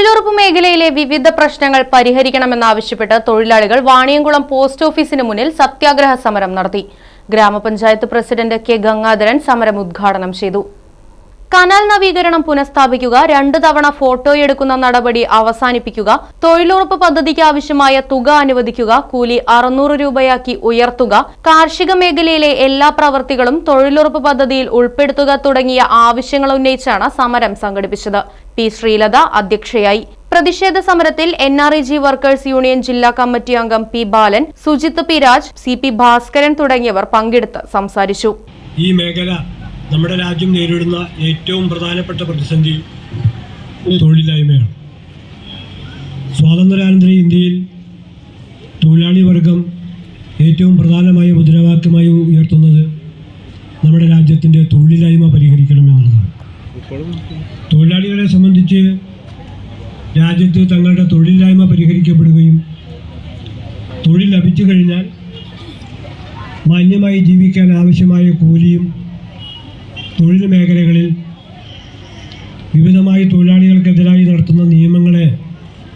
തൊഴിലുറപ്പ് മേഖലയിലെ വിവിധ പ്രശ്നങ്ങൾ പരിഹരിക്കണമെന്നാവശ്യപ്പെട്ട് തൊഴിലാളികൾ വാണിയംകുളം പോസ്റ്റ് ഓഫീസിന് മുന്നിൽ സത്യാഗ്രഹ സമരം നടത്തി. ഗ്രാമപഞ്ചായത്ത് പ്രസിഡന്റ് കെ ഗംഗാധരൻ സമരം ഉദ്ഘാടനം ചെയ്തു. കനാൽ നവീകരണം പുനഃസ്ഥാപിക്കുക രണ്ട് തവണ ഫോട്ടോയെടുക്കുന്ന നടപടി അവസാനിപ്പിക്കുക തൊഴിലുറപ്പ് പദ്ധതിക്ക് ആവശ്യമായ തുക അനുവദിക്കുക കൂലി അറുന്നൂറ് രൂപയാക്കി ഉയർത്തുക കാർഷിക മേഖലയിലെ എല്ലാ പ്രവൃത്തികളും തൊഴിലുറപ്പ് പദ്ധതിയിൽ ഉൾപ്പെടുത്തുക തുടങ്ങിയ ആവശ്യങ്ങൾ ഉന്നയിച്ചാണ് സമരം സംഘടിപ്പിച്ചത്. പി ശ്രീലത അധ്യക്ഷയായി. പ്രതിഷേധ സമരത്തിൽ N R E G workers union ജില്ലാ കമ്മിറ്റി അംഗം P Balan Sujith P Raj C P Bhaskaran തുടങ്ങിയവർ പങ്കെടുത്ത് സംസാരിച്ചു. ഈ മേഖല നമ്മുടെ രാജ്യം നേരിടുന്ന ഏറ്റവും പ്രധാനപ്പെട്ട പ്രതിസന്ധി തൊഴിലില്ലായ്മയാണ്. സ്വാതന്ത്ര്യാനന്തര ഇന്ത്യയിൽ തൊഴിലാളി വർഗം ഏറ്റവും പ്രധാനമായ തൊഴിലാളികളെ സംബന്ധിച്ച് രാജ്യത്ത് തങ്ങളുടെ തൊഴിലില്ലായ്മ പരിഹരിക്കപ്പെടുകയും തൊഴിൽ ലഭിച്ചു കഴിഞ്ഞാൽ മാന്യമായി ജീവിക്കാൻ ആവശ്യമായ കൂലിയും തൊഴിൽ മേഖലകളിൽ വിവിധമായി തൊഴിലാളികൾക്കെതിരായി നടത്തുന്ന നിയമങ്ങളെ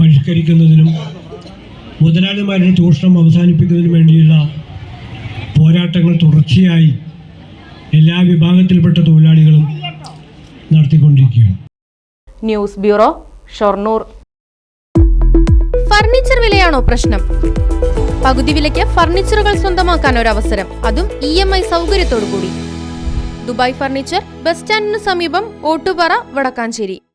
പരിഷ്കരിക്കുന്നതിനും മുതലാളിമാരുടെ ചൂഷണം അവസാനിപ്പിക്കുന്നതിനും വേണ്ടിയുള്ള പോരാട്ടങ്ങൾ തുടർച്ചയായി എല്ലാ വിഭാഗത്തിൽപ്പെട്ട തൊഴിലാളികളും നടത്തിക്കൊണ്ടിരിക്കുകയാണ് ന്യൂസ് ബ്യൂറോ ഷൊർണൂർ. ഫർണിച്ചർ വിലയാണോ പ്രശ്നം? പകുതി വിലയ്ക്ക് ഫർണിച്ചറുകൾ സ്വന്തമാക്കാൻ ഒരു അവസരം അതും ഇ എം ഐ സൗകര്യത്തോടു കൂടി ദുബായ് ഫർണിച്ചർ ബസ് സ്റ്റാൻഡിന് സമീപം ഓട്ടുപാറ വടക്കാഞ്ചേരി.